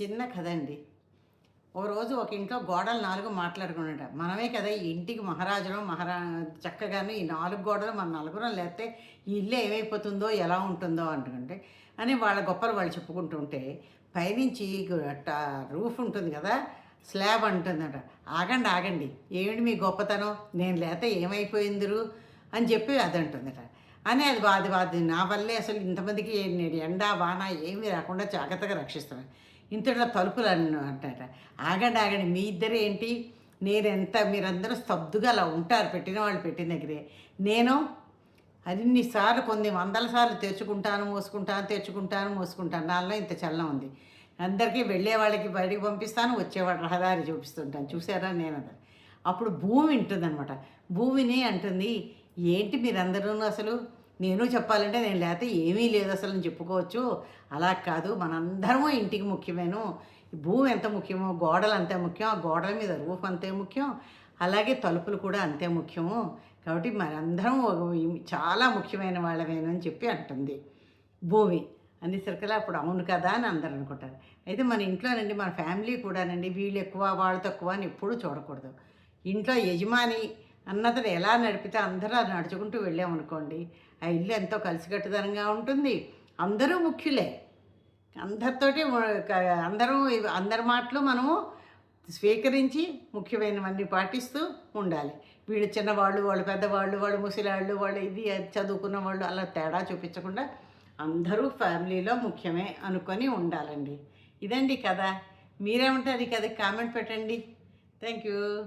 చిన్న కథ అండి ఒక రోజు ఒక ఇంట్లో గోడలు నాలుగు మాట్లాడుకున్నట మనమే కదా ఈ ఇంటికి మహారాజులు మహారా చక్కగాను ఈ నాలుగు గోడలు మన నలుగురం లేకపోతే ఈ ఇల్లు ఏమైపోతుందో ఎలా ఉంటుందో అంటుంటే అని వాళ్ళ గొప్పలు వాళ్ళు చెప్పుకుంటుంటే పైనుంచి రూఫ్ ఉంటుంది కదా స్లాబ్ అంటుందట. ఆగండి ఆగండి. ఏమిటి మీ గొప్పతనం? నేను లేకపోతే ఏమైపోయిందిరు? అని చెప్పి అది అంటుందట. అని అది బాధ బాధ నా వల్లే అసలు ఇంతమందికి నేను ఎండ వాన ఏమీ రాకుండా జాగ్రత్తగా రక్షిస్తున్నాను ఇంతలో తలుపులు అన్న అంటారట ఆగండి ఆగండి. మీ ఇద్దరు ఏంటి? నేను ఎంత మీరందరూ స్తబ్దుగా అలా ఉంటారు పెట్టిన వాళ్ళు పెట్టిన దగ్గరే. నేను అన్నిసార్లు కొన్ని వందల సార్లు తెచ్చుకుంటాను మోసుకుంటాను తెచ్చుకుంటాను మోసుకుంటాను. నాలో ఇంత చల్లం ఉంది. అందరికీ వెళ్ళే వాళ్ళకి బయటికి పంపిస్తాను వచ్చేవాడు రహదారి చూపిస్తుంటాను. చూసారా నేను అది? అప్పుడు భూమి వింటుందనమాట భూమిని అంటుంది ఏంటి మీరందరూ అసలు? నేను చెప్పాలంటే నేను లేకపోతే ఏమీ లేదు అసలు అని చెప్పుకోవచ్చు. అలా కాదు మనందరము ఇంటికి ముఖ్యమేను. భూమి ఎంత ముఖ్యమో గోడలు అంతే ముఖ్యం ఆ గోడల మీద రూఫ్ అంతే ముఖ్యం అలాగే తలుపులు కూడా అంతే ముఖ్యము. కాబట్టి మనందరం చాలా ముఖ్యమైన వాళ్ళమేనని చెప్పి అంటుంది. భూమి అనేసరికల్లా అప్పుడు అవును కదా అని అందరు అనుకుంటారు. అయితే మన ఇంట్లోనండి మన ఫ్యామిలీ కూడానండి వీళ్ళు ఎక్కువ వాళ్ళు తక్కువ అని ఎప్పుడూ చూడకూడదు. ఇంట్లో యజమాని అన్నతను ఎలా నడిపితే అందరూ అది నడుచుకుంటూ వెళ్ళామనుకోండి ఆ ఇల్లు ఎంతో కలిసికట్టుదనంగా ఉంటుంది. అందరూ ముఖ్యులే. అందరితోటి అందరూ అందరి మాటలు మనము స్వీకరించి ముఖ్యమైనవన్నీ పాటిస్తూ ఉండాలి. వీళ్ళు చిన్నవాళ్ళు వాళ్ళు పెద్దవాళ్ళు వాళ్ళు ముసలాళ్ళు వాళ్ళు ఇది చదువుకున్న వాళ్ళు అలా తేడా చూపించకుండా అందరూ ఫ్యామిలీలో ముఖ్యమే అనుకొని ఉండాలండి. ఇదండి కథ. మీరేమంటారు ఈ కథ కామెంట్ పెట్టండి. Thank you.